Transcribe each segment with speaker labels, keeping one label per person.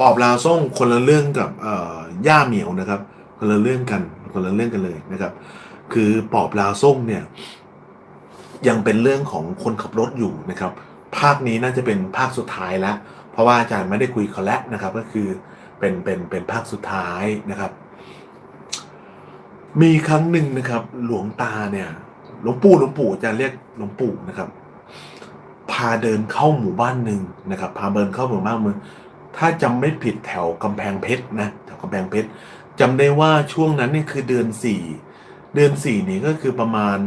Speaker 1: ปอบลาวส่งคนละเรื่องกับย่าเหมียวนะครับ คนละเรื่องกันคนละเรื่องกันเลยนะครับ คือปอบลาวส่งเนี่ย ยังเป็นเรื่องของคนขับรถอยู่นะครับ ภาคนี้น่าจะเป็นภาคสุดท้ายแล้ว เพราะว่าอาจารย์ไม่ได้คุยเขาแล้วนะครับ ก็คือเป็นเป็นเป็นภาคสุดท้ายนะครับ มีครั้งหนึ่งนะครับ หลวงตาเนี่ยหลวงปู่หลวงปู่อาจารย์เรียกหลวงปู่นะครับ พาเดินเข้าหมู่บ้านหนึ่งนะครับ พาเดินเข้าหมู่บ้านเมือง ถ้าจำไม่ผิดแถวกำแพงเพชรนะแถวกำแพงเพชรจำได้ว่าช่วงนั้นนี่คือเดือนสี่เดือนสี่นี่ก็คือประมาณ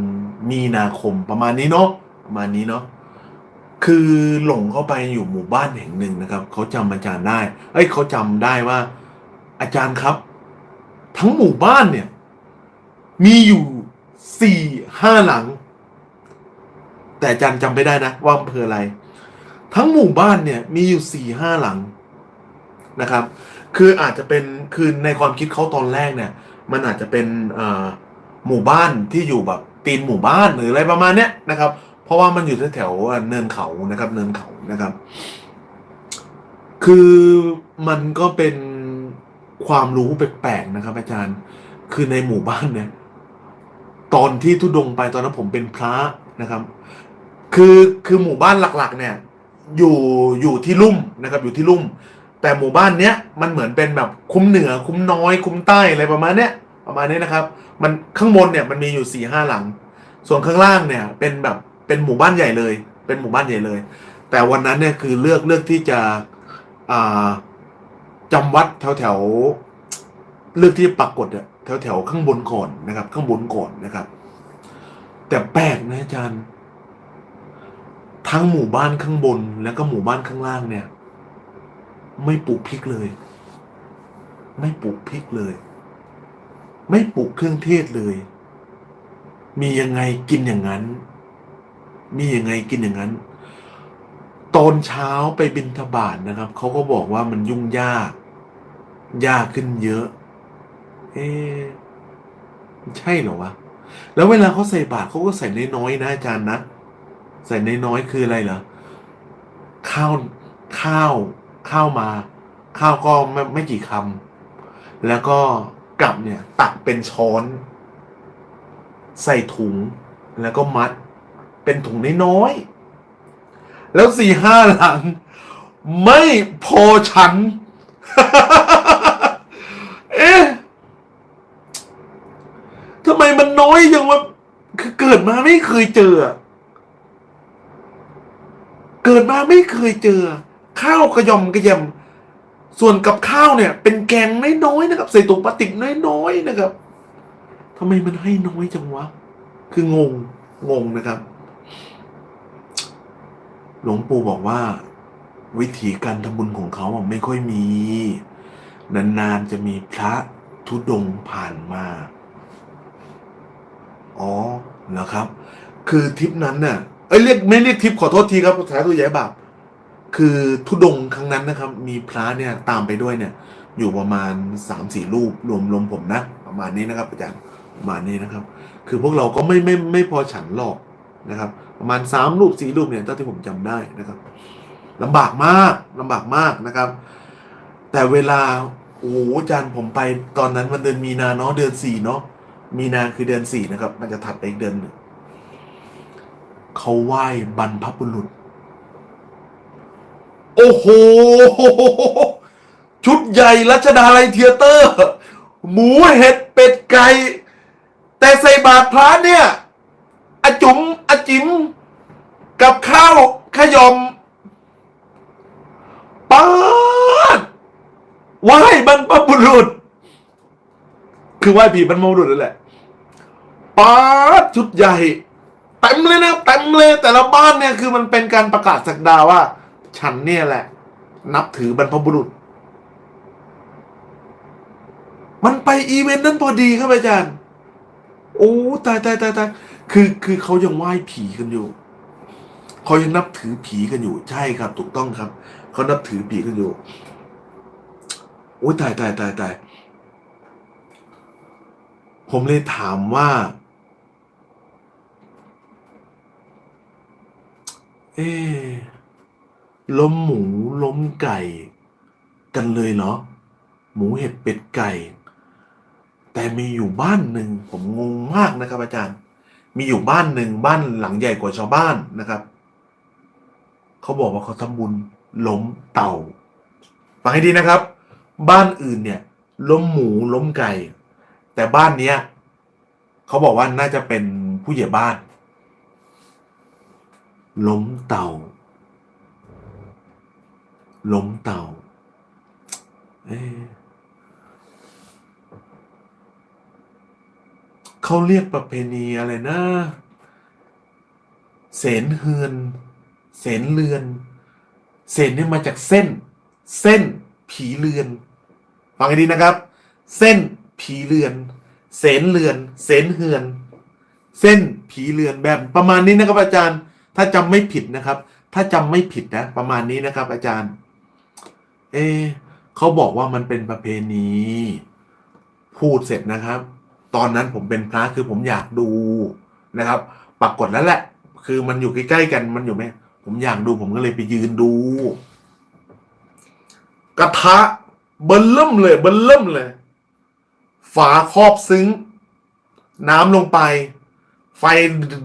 Speaker 1: มีนาคมประมาณนี้เนาะประมาณนี้เนาะคือหลงเข้าไปอยู่หมู่บ้านแห่งหนึ่งนะครับเขาจำอาจารย์ได้เอ้ยเขาจำได้ว่า อาจารย์ครับ ทั้งหมู่บ้านเนี่ย มีอยู่สี่ห้าหลัง แต่อาจารย์จำไม่ได้นะว่าอำเภออะไร ทั้งหมู่บ้านเนี่ย มีอยู่สี่ห้าหลัง นะครับ คืออาจจะเป็นคือในความคิดเขาตอนแรกเนี่ย มันอาจจะเป็นหมู่บ้านที่อยู่แบบตีนหมู่บ้านหรืออะไรประมาณเนี้ยนะครับ เพราะว่ามันอยู่แถวเนินเขานะครับ เนินเขานะครับ คือมันก็เป็นความรู้แปลกๆนะครับ อาจารย์ คือในหมู่บ้านเนี่ย ตอนที่ทุดงไปตอนนั้นผมเป็นพระนะครับ คือคือหมู่บ้านหลักๆ เนี่ย อยู่อยู่ที่ลุ่มนะครับ อยู่ที่ลุ่ม แต่หมู่บ้านเนี้ยมันเหมือนเป็นแบบคุ้มเหนือคุ้มน้อย คุ้มใต้อะไรประมาณเนี้ยประมาณนี้นะครับ มันข้างบนเนี่ยมันมีอยู่สี่ห้าหลัง ส่วนข้างล่างเนี่ยเป็นแบบเป็นหมู่บ้านใหญ่เลย เป็นหมู่บ้านใหญ่เลย แต่วันนั้นเนี่ยคือเลือกเลือกที่จะอ่าจำวัดแถวแถวเลือกที่ปักกฎอะแถวแถวข้างบนก่อนนะครับ ข้างบนก่อนนะครับ แต่แปลกนะอาจารย์ ทั้งหมู่บ้านข้างบนแล้วก็หมู่บ้านข้างล่างเนี่ย ไม่ปลูกพริกเลย ไม่ปลูกพริกเลย ไม่ปลูกเครื่องเทศเลย มียังไงกินอย่างนั้น มียังไงกินอย่างนั้น ตอนเช้าไปบินทบาทนะครับ เขาก็บอกว่ามันยุ่งยาก ยากขึ้นเยอะ เอ๊ใช่เหรอวะ แล้วเวลาเขาใส่บาตรเขาก็ใส่น้อยๆนะอาจารย์นะ ใส่น้อยๆคืออะไรเหรอ ข้าว ข้าว ข้าวมา ข้าวก็ไม่ไม่กี่คำแล้วก็กลับเนี่ย ตักเป็นช้อน ใส่ถุงแล้วก็มัด เป็นถุงน้อยๆแล้วสี่ห้าหลัง ไม่พอฉัน เอ๊ะทำไมมันน้อยจังวะคือเกิดมาไม่เคยเจอ เกิดมาไม่เคยเจอ ข้าวกระยอมกระยมส่วนกับข้าวเนี่ย เป็นแกงน้อยๆนะครับ ใส่ถุงพลาสติกน้อยๆนะครับทำไมมันให้น้อยจังวะ คืองงงงนะครับ หลวงปู่บอกว่า วิธีการทำบุญของเขาไม่ค่อยมี นานๆจะมีพระทุดงผ่านมา อ๋อเหรอครับ คือทริปนั้นเนี่ยเอ้ยเรียกไม่เรียกทริปขอโทษทีครับสาธุใหญ่บาป คือทุดงครั้งนั้นนะครับ มีพระเนี่ยตามไปด้วยเนี่ย อยู่ประมาณสามสี่รูปรวมรวมผมนะ ประมาณนี้นะครับอาจารย์ประมาณนี้นะครับ คือพวกเราก็ไม่ไม่ไม่พอฉันหรอกนะครับ ประมาณสามรูปสี่รูปเนี่ยเท่าที่ผมจำได้นะครับลำบากมากลำบากมากนะครับ แต่เวลาโอ้โหอาจารย์ผมไปตอนนั้นมันเดือนมีนาเนาะเดือนสี่เนาะมีนาคือเดือนสี่นะครับ มันจะถัดไปอีกเดือนหนึ่งเขาไหว้บรรพบุรุษ โอ้โห ชุดใหญ่รัชดาลัยเทียเตอร์ หมูเห็ดเป็ดไก่ แต่ใส่บาตรพระเนี่ยอาจุ๋มอาจิ๋มกับข้าวขยอมป๊าดไหว้บรรพบุรุษ คือไหว้ผีบรรพบุรุษนั่นแหละป๊าดชุดใหญ่เต็มเลยนะเต็มเลยแต่ละบ้านเนี่ยคือมันเป็นการประกาศสักดาว่า ฉันเนี่ยแหละ นับถือบรรพบุรุษ มันไปอีเวนต์นั้นพอดีครับอาจารย์ โอ้ตายตายตายตายคือคือเขายังไหว้ผีกันอยู่เขายังนับถือผีกันอยู่ใช่ครับ ถูกต้องครับเขานับถือผีกันอยู่โอ้ตายตายตายตายผมเลยถามว่า เอ๊ ล้มหมูล้มไก่ กันเลยเหรอ หมูเห็ดเป็ดไก่ แต่มีอยู่บ้านหนึ่งผมงงมากนะครับ อาจารย์ มีอยู่บ้านหนึ่งบ้านหลังใหญ่กว่าชาวบ้านนะครับเขาบอกว่าเขาทำบุญล้มเต่าฟังให้ดีนะครับ บ้านอื่นเนี่ย ล้มหมูล้มไก่ แต่บ้านเนี้ยเขาบอกว่าน่าจะเป็นผู้ใหญ่บ้าน ล้มเต่า ล้มเต่าเเขาเรียกประเพณีอะไรนะ เสนเฮือน เสนเรือน เสนเนี่ยมาจากเส้น เส้นผีเรือน ฟังให้ดีนะครับ เส้นผีเรือน เสนเรือน เสนเฮือน เส้นผีเรือนแบบประมาณนี้นะครับอาจารย์ ถ้าจำไม่ผิดนะครับ ถ้าจำไม่ผิดนะ ประมาณนี้นะครับ อาจารย์ เอเขาบอกว่ามันเป็นประเพณี พูดเสร็จนะครับ ตอนนั้นผมเป็นพระคือผมอยากดูนะครับ ปรากฏแล้วแหละ คือมันอยู่ใกล้ๆกันมันอยู่ไหมผมอยากดูผมก็เลยไปยืนดู กระทะเบิ่มเริ่มเลยเบิ่มเริ่มเลย ฝาครอบซึ้ง น้ำลงไป ไฟ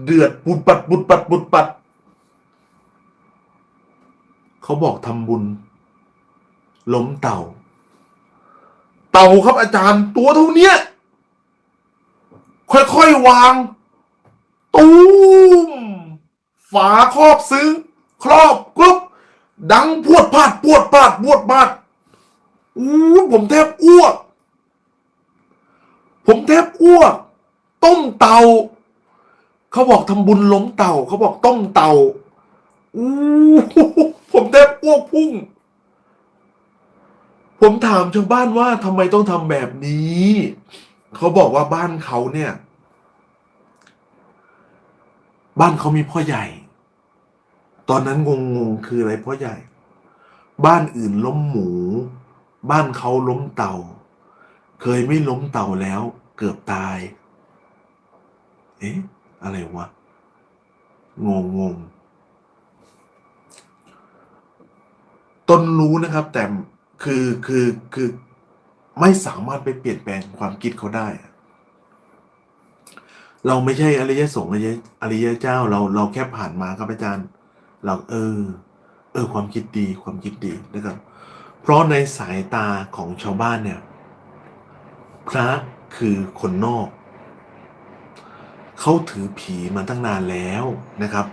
Speaker 1: เดือดปุดปัดปุดปัดปุดปัด เขาบอกทำบุญ ล้มเต่า เต่าครับอาจารย์ตัวเท่าเนี้ยค่อยๆวาง ตูมฝาครอบซึ้งครอบกรุบดังพวดพาดพวดพาดพวดพาดอู้ผมแทบอ้วก ผมแทบอ้วก ต้มเต่าเขาบอกทำบุญล้มเต่าเขาบอกต้มเต่าอู้ผมแทบอ้วกพุ่ง ผมถามชาวบ้านว่าทำไมต้องทำแบบนี้ เขาบอกว่าบ้านเขาเนี่ย บ้านเขามีพ่อใหญ่ ตอนนั้นงงงๆคืออะไรพ่อใหญ่ บ้านอื่นล้มหมู บ้านเขาล้มเต่า เคยไม่ล้มเต่าแล้วเกือบตาย เอ๊ะ อะไรวะ งงงงต้นรู้นะครับ แต่ คือคือคือไม่สามารถไปเปลี่ยนแปลงความคิดเขาได้ เราไม่ใช่อริยสงฆ์อริยอริยเจ้า เราเราแค่ผ่านมาครับอาจารย์ เราเออ เออ ความคิดดีความคิดดีนะครับ เพราะในสายตาของชาวบ้านเนี่ย พระคือคนนอก เขาถือผีมาตั้งนานแล้วนะครับ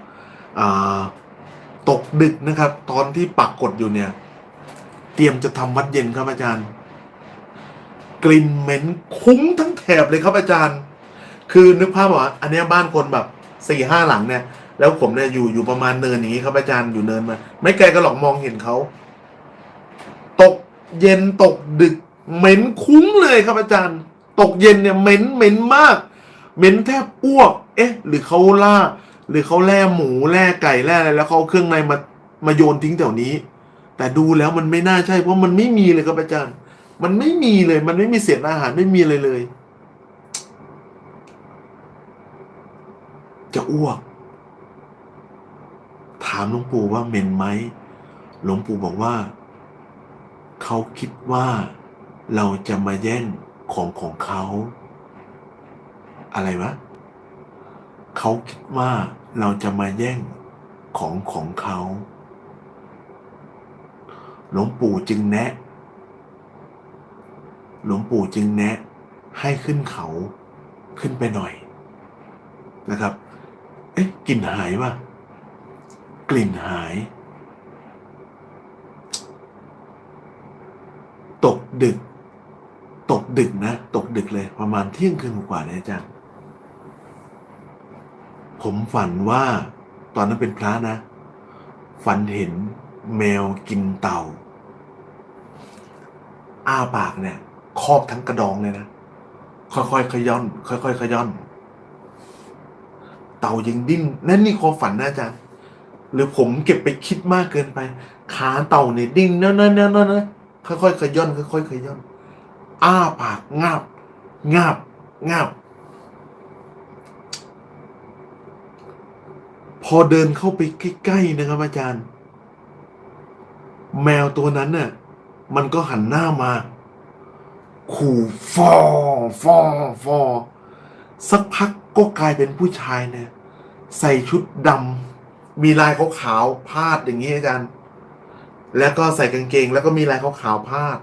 Speaker 1: ตกดึกนะครับ ตอนที่ปักกดอยู่เนี่ย เตรียมจะทำวัดเย็นครับอาจารย์ กลิ่นเหม็นคุ้งทั้งแถบเลยครับอาจารย์ คือนึกภาพว่า อันนี้บ้านคนแบบสี่ห้าหลังเนี่ย แล้วผมเนี่ยอยู่อยู่ประมาณเนินอย่างนี้ครับอาจารย์อยู่เนินมา ไม่ไกลก็หรอกมองเห็นเขาตกเย็นตกดึก เหม็นคุ้งเลยครับอาจารย์ ตกเย็นเนี่ยเหม็นเหม็นมาก เหม็นแทบอ้วก เอ๊ะ หรือเขาล่า หรือเขาแล่หมูแล่ไก่แล่อะไรแล้วเขาเครื่องในมามาโยนทิ้งแถวนี้ แต่ดูแล้วมันไม่น่าใช่ เพราะมันไม่มีเลยครับอาจารย์ มันไม่มีเลย มันไม่มีเศษอาหารไม่มีอะไรเลย จะอ้วก ถามหลวงปู่ว่าเหม็นไหมหลวงปู่บอกว่า เขาคิดว่าเราจะมาแย่งของของเขา อะไรวะเขาคิดว่าเราจะมาแย่งของของเขา หลวงปู่จึงแนะ หลวงปู่จึงแนะ ให้ขึ้นเขาขึ้นไปหน่อยนะครับ เอ๊ะกลิ่นหายป่ะ กลิ่นหาย ตกดึก ตกดึกนะ ตกดึกเลยประมาณเที่ยงคืนกว่าเนี่ยจารย์ผมฝันว่า ตอนนั้นเป็นพระนะ ฝันเห็น แมวกินเต่า อ้าปากเนี่ย ครอบทั้งกระดองเลยนะ ค่อยๆขย้อน ค่อยๆขย้อน เต่ายังดิ้น นั่นนี่ความฝันนะอาจารย์ หรือผมเก็บไปคิดมากเกินไป ขาเต่าเนี่ยดิ้นเนอะเนอะเนอะเนอะเนค่อยๆขย้อน ค่อยๆขย้อน อ้าปากงาบ งาบ งาบ พอเดินเข้าไปใกล้ๆนะครับอาจารย์ แมวตัวนั้นน่ะมันก็หันหน้ามา ขู่ฟอฟอฟอสักพักก็กลายเป็นผู้ชายเนี่ยใส่ชุดดำมีลายขาวๆพาดอย่างนี้อาจารย์ แล้วก็ใส่กางเกง แล้วก็มีลายขาวๆพาด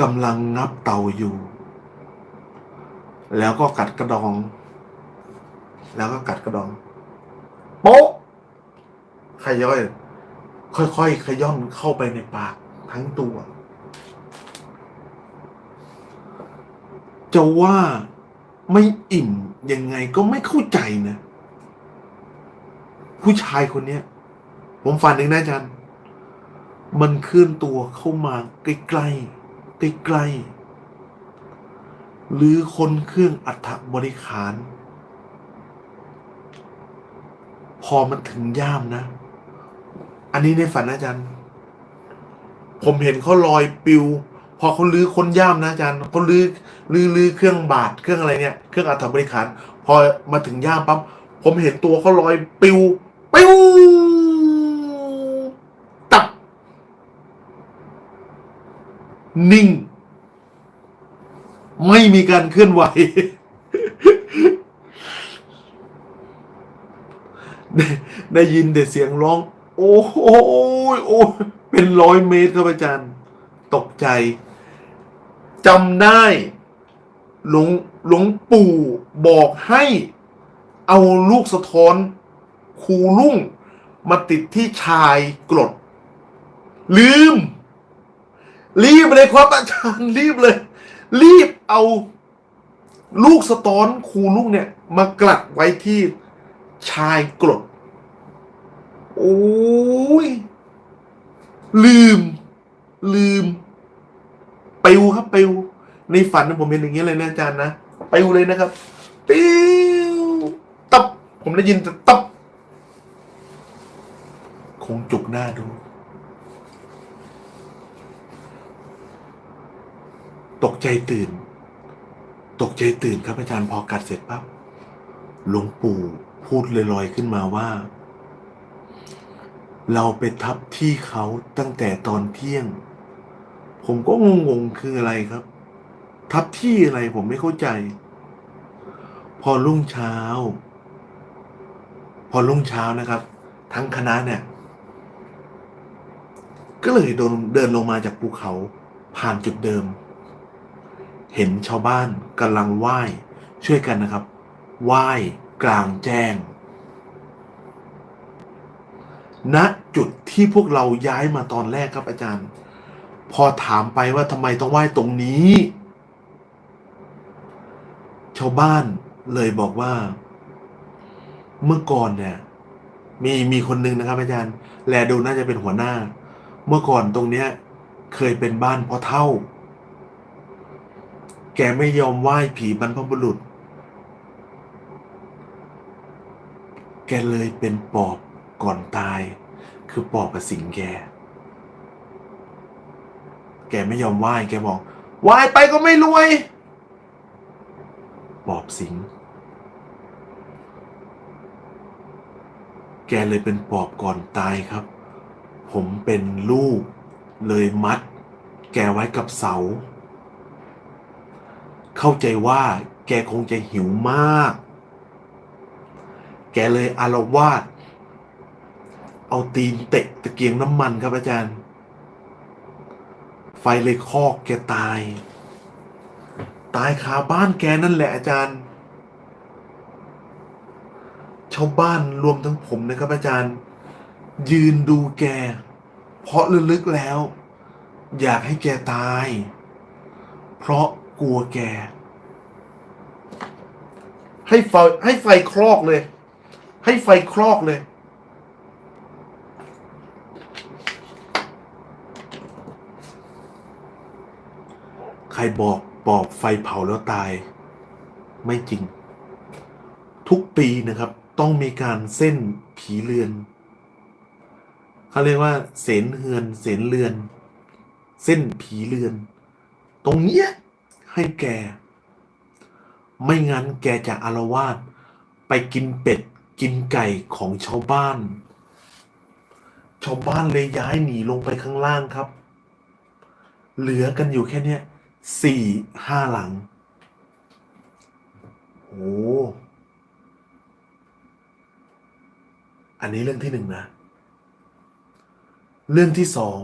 Speaker 1: กำลังงับเต่าอยู่ แล้วก็กัดกระดอง แล้วก็กัดกระดอง โป๊ะ ขย่อย ค่อยๆขย่อนเข้าไปในปากทั้งตัว จะว่าไม่อิ่มยังไงก็ไม่เข้าใจนะ ผู้ชายคนเนี้ย ผมฝันถึงนะอาจารย์ มันเคลื่อนตัวเข้ามาใกล้ๆใกล้ๆหรือคนเครื่องอัฐบริขาร พอมันถึงย่ามนะ อันนี้ในฝันนะอาจารย์ ผมเห็นเขาลอยปิว พอเขาลื้อคนย่ามนะอาจารย์เขาลื้อลื้อลื้อเครื่องบาทเครื่องอะไรเนี่ย เครื่องอัฐบริขาร พอมาถึงย่ามปั๊บผมเห็นตัวเขาลอยปิวปิวตับ นิ่ง ไม่มีการเคลื่อนไหวได้ได้ยินแต่เสียงร้อง โอ้โหโอ้ยเป็นร้อยเมตรครับอาจารย์ ตกใจจำได้หลวงหลวงปู่บอกให้เอาลูกสะท้อนคูลุ่งมาติดที่ชายกรด ลืม รีบเลยครับอาจารย์รีบเลย รีบเอาลูกสะท้อนคูลุ่งเนี่ย มากลัดไว้ที่ชายกรด โอ้ย ลืม ลืมปิวครับปิวในฝันผมเห็นอย่างเงี้ยเลยนะอาจารย์นะปิวเลยนะครับปิวตับ ผมได้ยินแต่ตับ คงจุกหน้าดู ตกใจตื่น ตกใจตื่นครับอาจารย์พอกัดเสร็จปั๊บหลวงปู่พูดลอยๆขึ้นมาว่า เราไปทับที่เขาตั้งแต่ตอนเที่ยง ผมก็งงๆคืออะไรครับ ทับที่อะไรผมไม่เข้าใจ พอรุ่งเช้า พอรุ่งเช้านะครับ ทั้งคณะเนี่ย ก็เลยเดินเดินลงมาจากภูเขาผ่านจุดเดิม เห็นชาวบ้านกำลังไหว้ช่วยกันนะครับ ไหว้กลางแจ้ง ณจุดที่พวกเราย้ายมาตอนแรกครับอาจารย์ พอถามไปว่าทำไมต้องไหว้ตรงนี้ ชาวบ้านเลยบอกว่า เมื่อก่อนเนี่ย มีมีคนหนึ่งนะครับ อาจารย์ แลดูน่าจะเป็นหัวหน้า เมื่อก่อนตรงเนี้ย เคยเป็นบ้านพ่อเท่า แกไม่ยอมไหว้ผีบรรพบุรุษ แกเลยเป็นปอบ ก่อนตายคือปอบกับสิงแก แกไม่ยอมไหว้แกบอกไหว้ไปก็ไม่รวย ปอบสิง แกเลยเป็นปอบก่อนตายครับ ผมเป็นลูก เลยมัด แกไว้กับเสา เข้าใจว่าแกคงจะหิวมาก แกเลยอารวาส เอาตีนเตะตะเกียงน้ำมันครับอาจารย์ ไฟเลยคอกแกตาย ตายคาบ้านแกนั่นแหละอาจารย์ชาวบ้านรวมทั้งผมนะครับอาจารย์ ยืนดูแก เพราะลึกๆแล้ว อยากให้แกตาย เพราะกลัวแก ให้ไฟให้ไฟคลอกเลย ให้ไฟคลอกเลย ใคร บอกปอบไฟเผาแล้วตาย ไม่จริง ทุกปีนะครับ ต้องมีการเส้นผีเรือนเขาเรียกว่า เสนเฮือน เสนเรือน เส้นผีเรือน ตรงเนี้ยให้แก ไม่งั้นแกจะอารวาสไปกินเป็ดกินไก่ของชาวบ้าน ชาวบ้านเลยย้ายหนีลงไปข้างล่างครับ เหลือกันอยู่แค่เนี้ย สี่ห้าหลัง โอ้อันนี้เรื่องที่หนึ่งนะ เรื่องที่สอง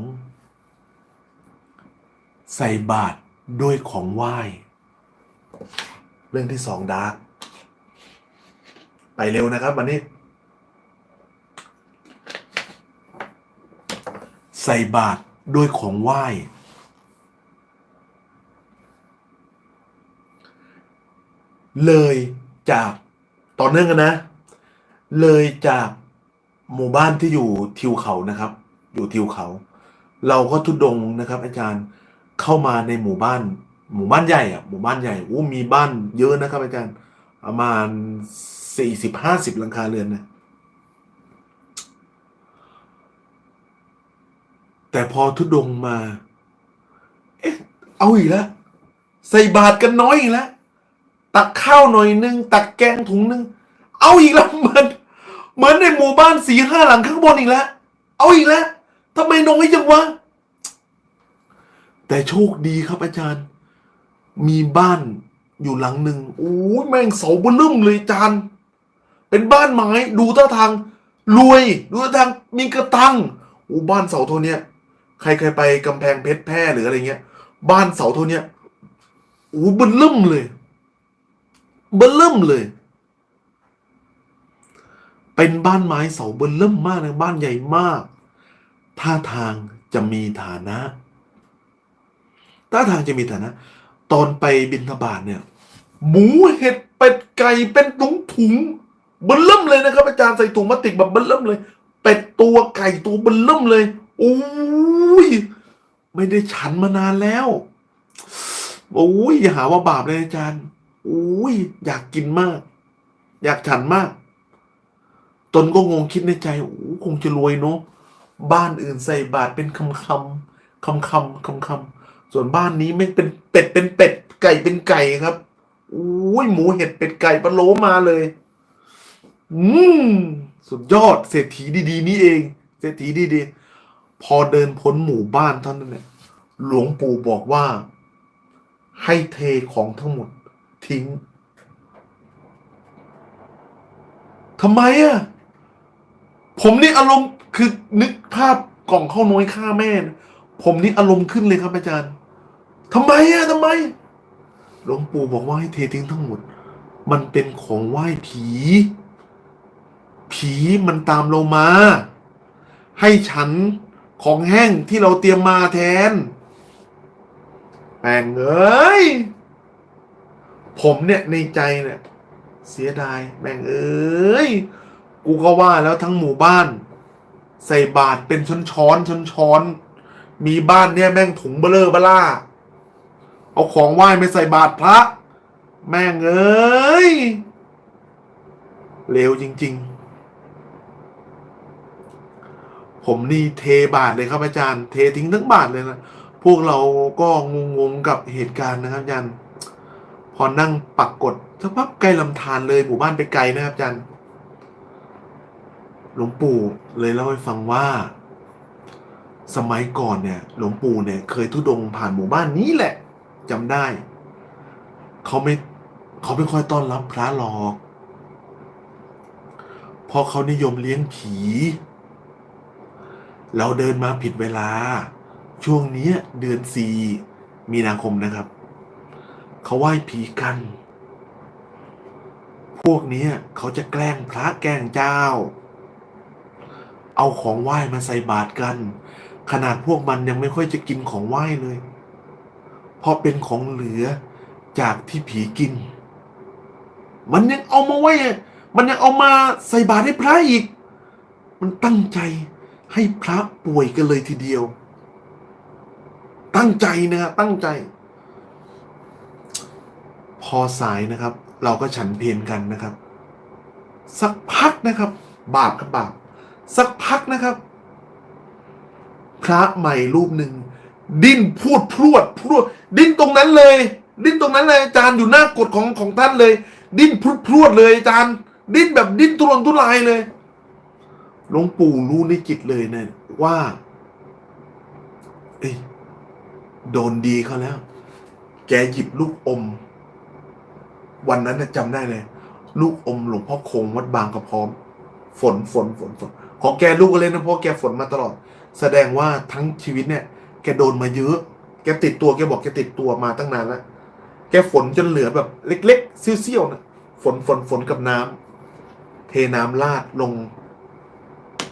Speaker 1: ใส่บาตรด้วยของไหว้ เรื่องที่สองดาร์กไปเร็วนะครับวันนี้ ใส่บาตรด้วยของไหว้ เลยจากต่อเนื่องกันนะ เลยจากหมู่บ้านที่อยู่ทิวเขานะครับ อยู่ทิวเขา เราก็ทุดงนะครับ อาจารย์เข้ามาในหมู่บ้าน หมู่บ้านใหญ่อะหมู่บ้านใหญ่โอ้มีบ้านเยอะนะครับ อาจารย์ประมาณสี่สิบห้าสิบหลังคาเรือนนะแต่พอทุดงมา เอ๊ะ เอาอีกแล้ว ใส่บาตรกันน้อยอีกแล้ว ตักข้าวหน่อยนึง ตักแกงถุงนึง เอาอีกแล้วเหมือนเหมือนในหมู่บ้านสี่ห้าหลังข้างบนอีกแล้ว เอาอีกแล้วทำไมน้อยจังวะ แต่โชคดีครับอาจารย์ มีบ้านอยู่หลังหนึ่งโอ้ยแม่งเสาบนลุ่มเลยอาจารย์เป็นบ้านไม้ดูท่าทางรวย ดูท่าทางมีกระตังโอ้บ้านเสาเท่าเนี้ยใครเคยไปกำแพงเพชรแพร่หรืออะไรเงี้ย บ้านเสาเท่าเนี้ยโอ้บนลุ่มเลย เบนเริ่มเลย เป็นบ้านไม้เสาเบนเริ่มมากนะบ้านใหญ่มาก ท่าทางจะมีฐานะ ท่าทางจะมีฐานะ ตอนไปบินทบาทเนี่ย หมูเห็ดเป็ดไก่เป็นถุงถุงเบนเริ่มเลยนะครับ อาจารย์ใส่ถุงพลาติกแบบเบนเริ่มเลย เป็ดตัวไก่ตัวเบนเริ่มเลยโอ้ยไม่ได้ฉันมานานแล้ว โอ้ยอย่าหาว่าบาปเลยอาจารย์ อุ้ยอยากกินมาก อยากฉันมาก ตนก็งงคิดในใจโอ้คงจะรวยเนาะบ้านอื่นใส่บาทเป็นคำคำคำคำคำคำส่วนบ้านนี้ไม่เป็นเป็ดเป็นเป็ดไก่เป็นไก่ครับอุ้ยหมูเห็ดเป็ดไก่ปลาโลมาเลย อืมสุดยอดเศรษฐีดี ๆ นี่เอง เศรษฐีดีๆ พอเดินพ้นหมู่บ้านเท่านั้นเนี่ยหลวงปู่บอกว่า ให้เทของทั้งหมด ทิ้งทำไมอะ ผมนี่อารมณ์คือนึกภาพกล่องข้าวน้อยฆ่าแม่ ผมนี่อารมณ์ขึ้นเลยครับอาจารย์ทำไมอะทำไม หลวงปู่บอกว่าให้เททิ้งทั้งหมด มันเป็นของไหว้ผี ผีมันตามเรามา ให้ฉันของแห้งที่เราเตรียมมาแทนแม่งเอ้ย ผมเนี่ยในใจเนี่ย เสียดายแม่งเอ้ยกูก็ว่าแล้วทั้งหมู่บ้าน ใส่บาทเป็นช้อนช้อนช้อนช้อนมีบ้านเนี่ยแม่งถุงเบลอเบล่า เอาของไหว้ไม่ใส่บาทพระ แม่งเอ้ยเลวจริง ๆ ผมนี่เทบาทเลยครับอาจารย์ เททิ้งทั้งบาทเลยนะ พวกเราก็งงๆกับเหตุการณ์นะครับอาจารย์ อนั่งปักกดสักพักใกล้ลำธารเลยหมู่บ้านไปไกลนะครับอาจารย์หลวงปู่เลยเล่าให้ฟังว่า สมัยก่อนเนี่ยหลวงปู่เนี่ย เคยทุดงผ่านหมู่บ้านนี้แหละจำได้เขาไม่เขาไม่ค่อยต้อนรับพระหรอกเพราะเขานิยมเลี้ยงผี เราเดินมาผิดเวลา ช่วงนี้เดือนสี่มีนาคมนะครับ เขาไหว้ผีกัน พวกนี้เขาจะแกล้งพระแกล้งเจ้า เอาของไหว้มาใส่บาตรกัน ขนาดพวกมันยังไม่ค่อยจะกินของไหว้เลยเพราะเป็นของเหลือจากที่ผีกิน มันยังเอามาไว้ มันยังเอามาใส่บาตรให้พระอีก มันตั้งใจให้พระป่วยกันเลยทีเดียว ตั้งใจนะฮะตั้งใจ พอสายนะครับ เราก็ฉันเพลกันนะครับ สักพักนะครับ บาปกับบาปสักพักนะครับ พระใหม่รูปหนึ่งดิ้นพูดพรวดพรวด ดิ้นตรงนั้นเลย ดิ้นตรงนั้นเลยอาจารย์อยู่หน้ากฎของของท่านเลย ดิ้นพรวดพรวดเลยอาจารย์ ดิ้นแบบดิ้นทุรนทุรายเลยหลวงปู่รู้ในจิตเลยเนี่ยว่า เอ้ยโดนดีเขาแล้ว แกหยิบลูกอม วันนั้นน่ะจำได้เลย ลูกอมหลวงพ่อคงวัดบางกระพร้อม ฝนฝนฝนฝนของแกลูกก็เลยนนะเพราะแกฝนมาตลอด แสดงว่าทั้งชีวิตเนี่ย แกโดนมาเยอะ แกติดตัวแกบอกแกติดตัวมาตั้งนานแล้วแกฝนจนเหลือแบบเล็กๆเสี้ยวๆนะฝนฝนฝนกับน้ำเทน้ำลาดลง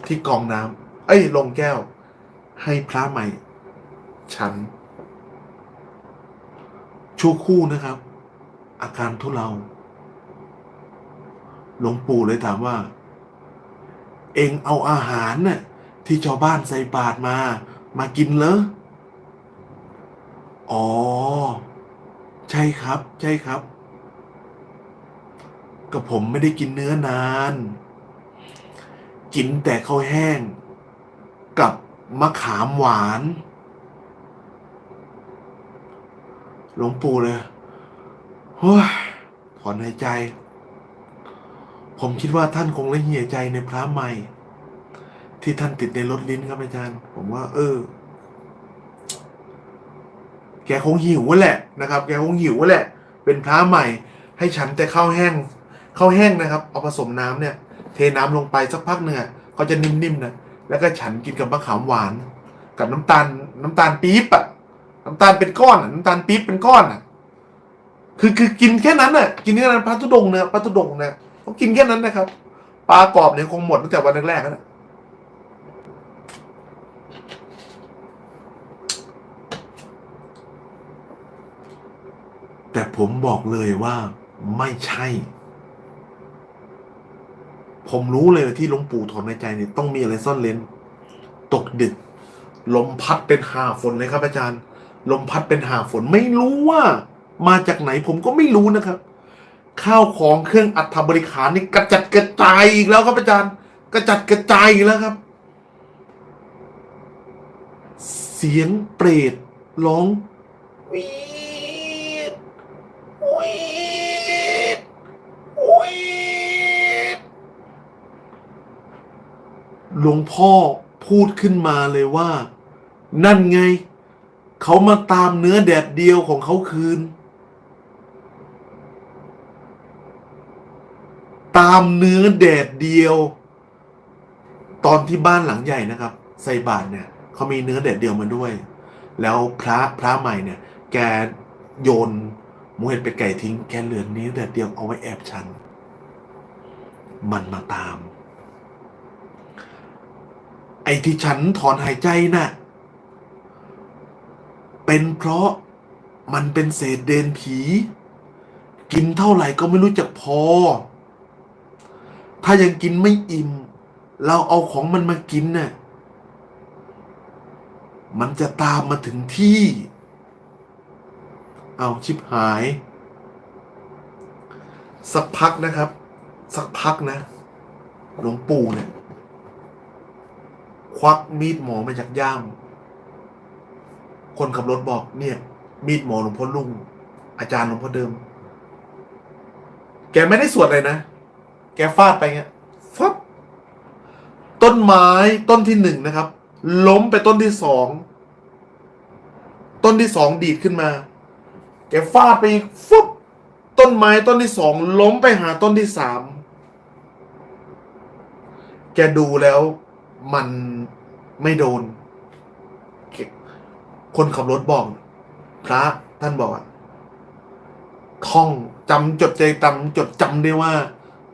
Speaker 1: ที่กองน้ำเอ้ย ลงแก้ว ให้พระใหม่ ฉันชั่วคู่นะครับ อาการทุเลาหลวงปู่เลยถามว่า เองเอาอาหารน่ะที่ชาวบ้านใส่บาตรมา มากินเหรออ๋อ ใช่ครับ ใช่ครับ ก็ผมไม่ได้กินเนื้อนาน กินแต่ข้าวแห้ง กับมะขามหวาน หลวงปู่เลย โอ้ยถอนหายใจ ผมคิดว่าท่านคงละเหี่ยใจในพระใหม่ ที่ท่านติดในรถลิ้นครับอาจารย์ ผมว่า เออ แกคงหิวแหละนะครับ แกคงหิวแหละ เป็นพระใหม่ ให้ฉันแต่ข้าวแห้งข้าวแห้งนะครับ เอาผสมน้ำเนี่ย เทน้ำลงไปสักพักหนึ่งอะเขาจะนิ่มๆนะแล้วก็ฉันกินกับมะขามหวาน กับน้ำตาล น้ำตาลปี๊บอะน้ำตาลเป็นก้อนอะน้ำตาลปี๊บเป็นก้อนอะ คือคือกินแค่นั้นน่ะ กินแค่นั้นพระธุดงเนี่ยพระธุดงเนี่ยเขากินแค่นั้นนะครับปลากรอบเนี่ยคงหมดตั้งแต่วันแรกๆแล้วนะแต่ผมบอกเลยว่าไม่ใช่ ผมรู้เลยที่หลวงปู่ถอนในใจเนี่ยต้องมีอะไรซ่อนเลนตกดึก ลมพัดเป็นหาฝนเลยครับอาจารย์ ลมพัดเป็นหาฝนไม่รู้ว่า มาจากไหนผมก็ไม่รู้นะครับ ข้าวของเครื่องอัฐบริขารนี่กระจัดกระจายอีกแล้วครับอาจารย์ กระจัดกระจายอีกแล้วครับ เสียงเปรตร้องวีดวีดวีดหลวงพ่อพูดขึ้นมาเลยว่า นั่นไง เขามาตามเนื้อแดดเดียวของเขาคืน ตามเนื้อแดดเดียว ตอนที่บ้านหลังใหญ่นะครับ ใส่บาตรเนี่ยเขามีเนื้อแดดเดียวมาด้วย แล้วพระพระใหม่เนี่ย แกโยนหมูเห็ดเป็ดไก่ทิ้งแกเหลือเนื้อแดดเดียวเอาไว้แอบฉัน มันมาตาม ไอ้ที่ฉันถอนหายใจน่ะเป็นเพราะมันเป็นเศษเดนผี กินเท่าไหร่ก็ไม่รู้จักพอ ถ้ายังกินไม่อิ่ม เราเอาของมันมากินน่ะมันจะตามมาถึงที่ เอาชิบหาย สักพักนะครับ สักพักนะหลวงปู่เนี่ย ควักมีดหมอมาจากย่าม คนขับรถบอกเนี่ย มีดหมอหลวงพ่อลุงอาจารย์หลวงพ่อเดิม แกไม่ได้สวดเลยนะ แกฟาดไปเงี้ยฟับต้นไม้ต้นที่หนึ่งนะครับ ล้มไปต้นที่สอง ต้นที่สองดีดขึ้นมา แกฟาดไปอีกฟุบต้นไม้ต้นที่สองล้มไปหาต้นที่สาม แกดูแล้วมันไม่โดน คนขับรถบอก พระท่านบอกอะท่องจำจดใจจำจดจำได้ว่า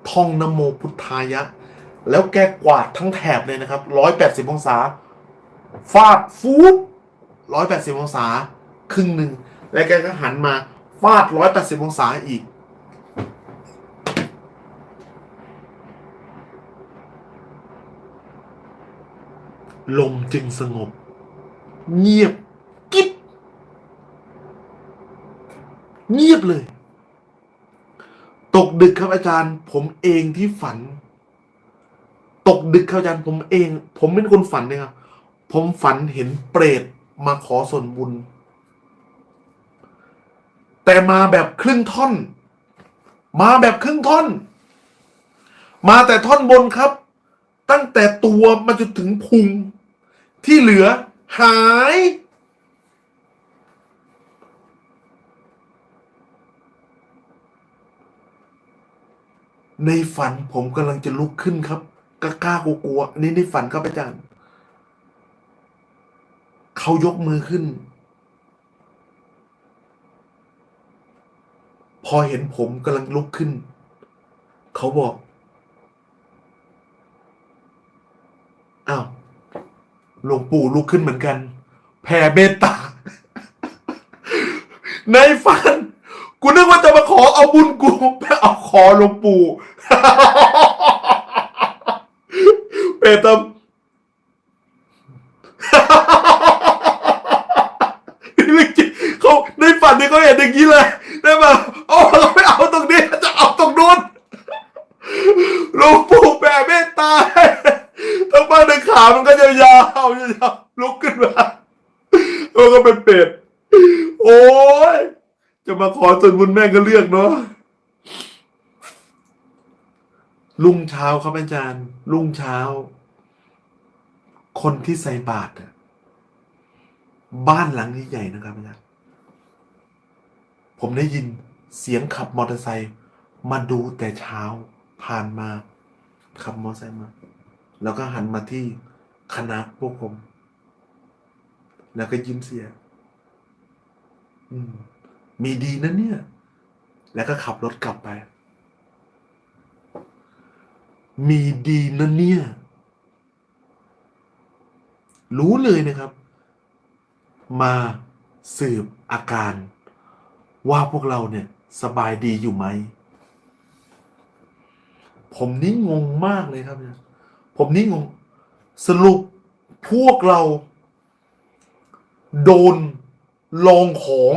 Speaker 1: ท่องนโมพุทธายะ แล้วแกกวาดทั้งแถบเลยนะครับร้อยแปดสิบองศา ฟาดฟูบร้อยแปดสิบองศา ครึ่งหนึ่ง แล้วแกก็หันมา ฟาดร้อยแปดสิบองศาอีก ลมจึงสงบ เงียบ กิ๊บ เงียบเลย ตกดึกครับอาจารย์ ผมเองที่ฝัน ตกดึกครับอาจารย์ผมเอง ผมเป็นคนฝันเลยครับผมฝันเห็นเปรตมาขอส่วนบุญ แต่มาแบบครึ่งท่อน มาแบบครึ่งท่อน มาแต่ท่อนบนครับ ตั้งแต่ตัวมาจนถึงพุงที่เหลือหาย ในฝันผมกำลังจะลุกขึ้นครับกล้ากล้ากลัวๆนนี่ในฝันครับอาจารย์เขายกมือขึ้น พอเห็นผมกำลังลุกขึ้น เขาบอกอ้าวหลวงปู่ลุกขึ้นเหมือนกัน แผ่เมตตา ในฝัน กูนึกว่าจะมาขอเอาบุญกูไปเอาขอหลวงปู่เปตมเรื่องจริงเขาในฝันเนี่ยเขาเห็นอย่างนี้เลยได้ป่ะโอ้เราไม่เอาตรงนี้จะเอาตรงนู้นหลวงปู่แผ่เมตตาให้ทั้งบ้านทั้งขามันก็ยาวยาวลุกขึ้นมาแล้วก็เป็นเป็ดโอ้ย จะมาขอส่วนบุญแม่ก็เลือกเนาะรุ่งเช้าครับอาจารย์ รุ่งเช้า คนที่ใส่บาตรบ้านหลังนี้ใหญ่นะครับอาจารย์ผมได้ยินเสียงขับมอเตอร์ไซค์มาดูแต่เช้าผ่านมาขับมอเตอร์ไซค์มา แล้วก็หันมาที่คณะพวกผม แล้วก็ยิ้มเสีย อืม มีดีนะเนี่ย แล้วก็ขับรถกลับไป มีดีนะเนี่ย รู้เลยนะครับ มาสืบอาการ ว่าพวกเราเนี่ยสบายดีอยู่ไหม ผมนี่งงมากเลยครับเนี่ยผมนี่งง สรุปพวกเรา โดนลองของ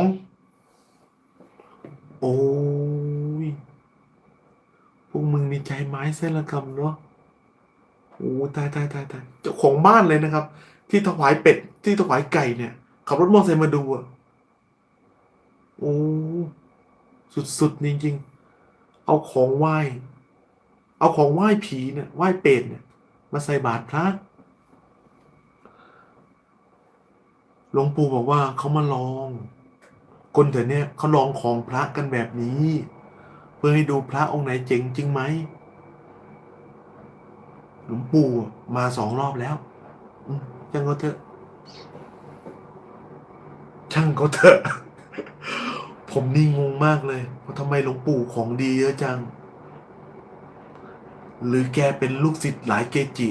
Speaker 1: โอ้ย พวกมึงมีใจไม้เส้นละกำเนาะโอ้ตายตายตายตายเจ้าของบ้านเลยนะครับ ที่ถวายเป็ด ที่ถวายไก่เนี่ย ขับรถมอเตอร์ไซค์มาดูอะโอ้สุดๆจริงๆ เอาของไหว้ เอาของไหว้ผีเนี่ยไหว้เป็ดเนี่ย มาใส่บาตรพระหลวงปู่บอกว่าเขามาลอง คนแถวเนี้ยเขาลองของพระกันแบบนี้ เพื่อให้ดูพระองค์ไหนเจ๋งจริงไหมหลวงปู่มาสองรอบแล้วช่างก็เถอะ ช่างก็เถอะ ผมนี่งงมากเลยว่าทำไมหลวงปู่ของดีเยอะจัง หรือแกเป็นลูกศิษย์หลายเกจิ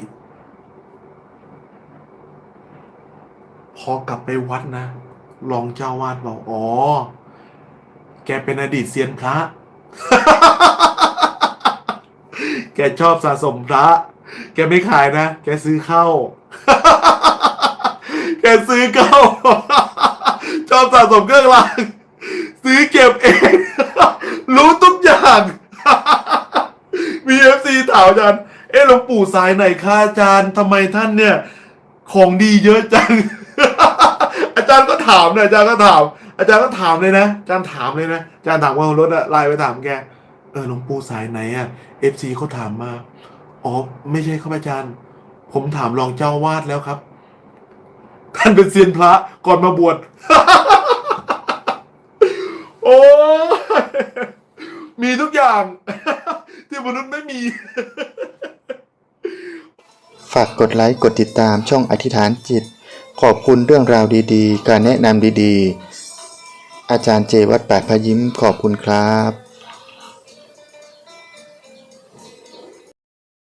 Speaker 1: พอกลับไปวัดนะ รองเจ้าวาดบอกอ๋อ แกเป็นอดีตเซียนพระ แกชอบสะสมพระ แกไม่ขายนะ แกซื้อเข้า แกซื้อเข้า ชอบสะสมเครื่องราง ซื้อเก็บเอง รู้ทุกอย่าง มีเอฟซีถามอาจารย์ เอ๊ะหลวงปู่สายไหนคะอาจารย์ทำไมท่านเนี่ย ของดีเยอะจัง อาจารย์ก็ถามเนะอาจารย์ก็ถาม อาจารย์ก็ถามเลยนะอาจารย์ถามเลยนะอาจารย์ถามว่ารถอะไลน์ไปถามแกเออหลวงปู่สายไหนอะเอฟซีเขาถามมาอ๋อไม่ใช่ครับอาจารย์ ผมถามรองเจ้าวาดแล้วครับ ท่านเป็นเซียนพระก่อนมาบวชโอ้มีทุกอย่าง ที่มนุษย์ไม่มี
Speaker 2: ฝากกดไลค์กดติดตามช่องอธิษฐานจิต ขอบคุณเรื่องราวดีๆ การแนะนำดีๆ อาจารย์เจวัดปดพยิ้มขอบคุณครับ